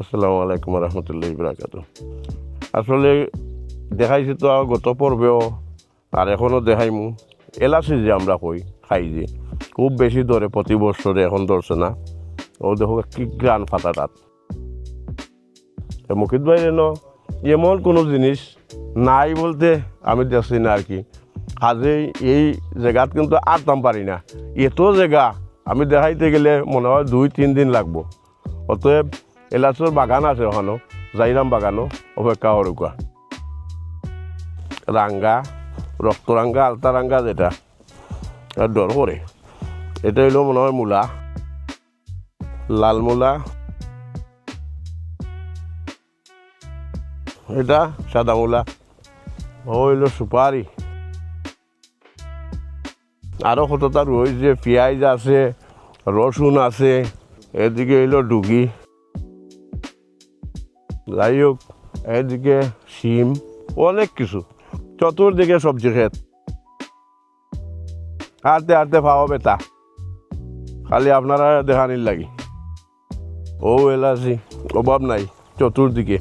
আসসালামু আলাইকুম রহমতুল্লাহ বরাকাত আসলে দেখাইছি তো গত পর্বেও, আর এখনও দেখাইমু। এলাচি যে আমরা কই, খাই যে, খুব বেশি ধরে প্রতি বছরে এখন ধরছে না। ও দেখো কি গ্রান ফাটা তাত। মুখিত ভাই যেন এমন কোনো জিনিস নাই বলতে আমি দেখছি না আর কি। কাজেই এই জায়গাত কিন্তু আটতাম পারি না। এত জায়গা আমি দেখাইতে গেলে মনে হয় দুই, তিন দিন লাগবো। অতএব এলাচর বাগান আছে ওখানো জাইরাম বাগানও অপেক্ষা হরুকা রাঙ্গা রক্তরাঙ্গা আলতারাঙ্গা যেটা। ডর করে এটা হইল মনে হয় মূলা। লাল মূলা এটা সাদা মূলা ও হইল সুপারি আরও কতটা রয়েছে পেঁয়াজ আছে রসুন আছে, এদিকে হইল ডুগি যাই হোক এদিকে সিম অনেক কিছু। চতুর্দিকে সবজি ক্ষেত। হাঁটতে হাঁটতে পাওয়া বেতা। খালি আপনারা দেখানির লাগি। ও এলাচি, অভাব নাই, চতুর্দিকে।